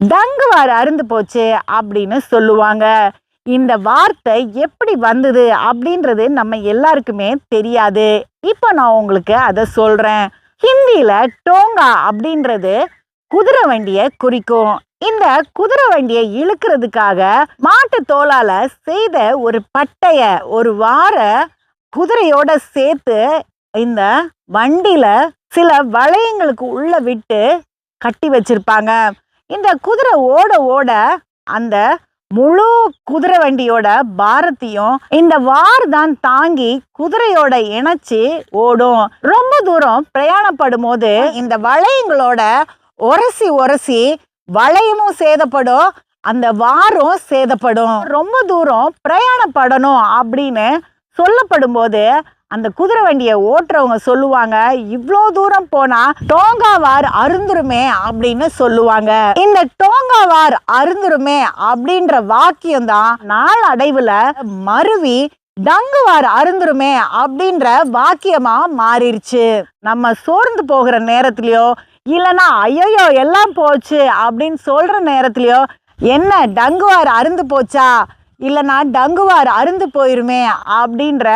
டங்குவார் அருந்து போச்சு அப்படின்னு சொல்லுவாங்க. இந்த வார்த்தை எப்படி வந்தது அப்படின்றது நம்ம எல்லாருக்குமே தெரியாது. இப்போ நான் உங்களுக்கு அதை சொல்றேன். ஹிந்தியில டோங்கா அப்படின்றது குதிரை வண்டியை குறிக்கும். இந்த குதிரை வண்டியை இழுக்கிறதுக்காக மாட்டு தோலால செய்த ஒரு பட்டைய ஒரு வார குதிரையோட சேர்த்து இந்த வண்டியில சில வளையங்களுக்கு உள்ள விட்டு கட்டி வச்சிருப்பாங்க. இந்த குதிரை ஓட ஓட அந்த முழு குதிரை வண்டியோட பாரத்தையும் இந்த வார் தான் தாங்கி குதிரையோட இணைச்சு ஓடும். ரொம்ப தூரம் பிரயாணப்படும் போது இந்த வளையங்களோட உரசி உரசி வளையமும் சேதப்படும் அந்த வாரும் சேதப்படும். ரொம்ப தூரம் பிரயாணப்படணும் அப்படின்னு சொல்லப்படும் போது அந்த குதிரை வண்டியை ஓட்டுறவங்க சொல்லுவாங்க இவ்வளோ தூரம் போனா டோங்காவார் அருந்துருமே அப்படின்னு சொல்லுவாங்க. இந்த டோங்காவார் அருந்துருமே அப்படின்ற வாக்கியம் தான் நாளடைவுல மருவி டங்குவார் அருந்துருமே அப்படின்ற வாக்கியமா மாறிடுச்சு நம்ம சோர்ந்து போகிற நேரத்திலயோ இல்லைன்னா ஐயோ எல்லாம் போச்சு அப்படின்னு சொல்ற நேரத்திலயோ என்ன டங்குவார் அருந்து போச்சா? இல்லைன்னா டங்குவார் அருந்து போயிருமே அப்படின்ற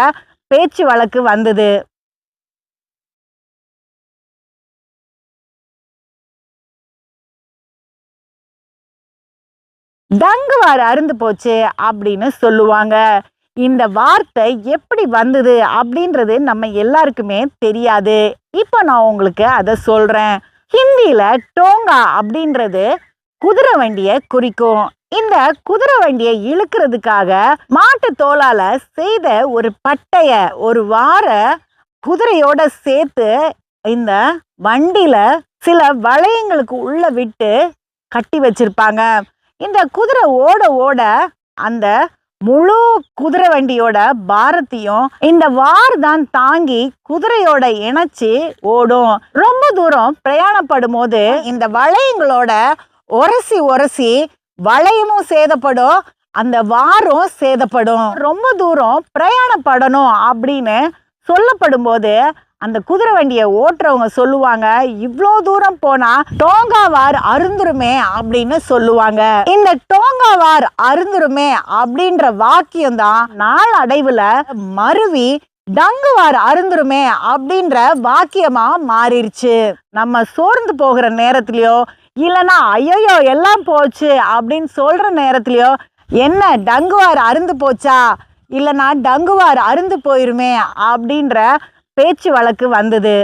பேச்சு வழக்கு வந்தது. தங்குவார் அருந்து போச்சு அப்படின்னு சொல்லுவாங்க. இந்த வார்த்தை எப்படி வந்தது அப்படின்றது நம்ம எல்லாருக்குமே தெரியாது. இப்போ நான் உங்களுக்கு அதை சொல்றேன். ஹிந்தியில டோங்கா அப்படின்றது குதிரை வண்டியை குறிக்கும். இந்த குதிரை வண்டியை இழுக்கிறதுக்காக மாட்டு தோலால செய்த ஒரு பட்டைய ஒரு வார குதிரையோட சேர்த்து இந்த வண்டியில சில வளையங்களுக்கு உள்ள விட்டு கட்டி வச்சிருப்பாங்க. இந்த குதிரை ஓட ஓட அந்த முழு குதிரை வண்டியோட பாரத்தையும் இந்த வார் தான் தாங்கி குதிரையோட இணைச்சி ஓடும். ரொம்ப தூரம் பிரயாணப்படும் போது இந்த வளையங்களோட உரசி உரசி வளையமும் சேதப்படும் அந்த வாரம் சேதப்படும். ரொம்ப தூரம் பிரயாணப்படணும் அப்படின்னு சொல்லப்படும் போது அந்த குதிரை வண்டியை ஓட்டுறவங்க சொல்லுவாங்க இவ்வளோ தூரம் போனா டோங்காவார் அருந்துருமே அப்படின்னு சொல்லுவாங்க. இந்த டோங்காவார் அருந்துருமே அப்படின்ற வாக்கியம் தான் நாளடைவுல மருவி டங்குவார் அருந்துருமே அப்படின்ற வாக்கியமா மாறிடுச்சு நம்ம சோர்ந்து போகிற நேரத்திலயோ இல்லைன்னா ஐயோ எல்லாம் போச்சு அப்படின்னு சொல்கிற நேரத்துலையோ என்ன டங்குவார் அருந்து போச்சா? இல்லைன்னா டங்குவார் அருந்து போயிருமே அப்படின்ற பேச்சு வழக்கு வந்தது.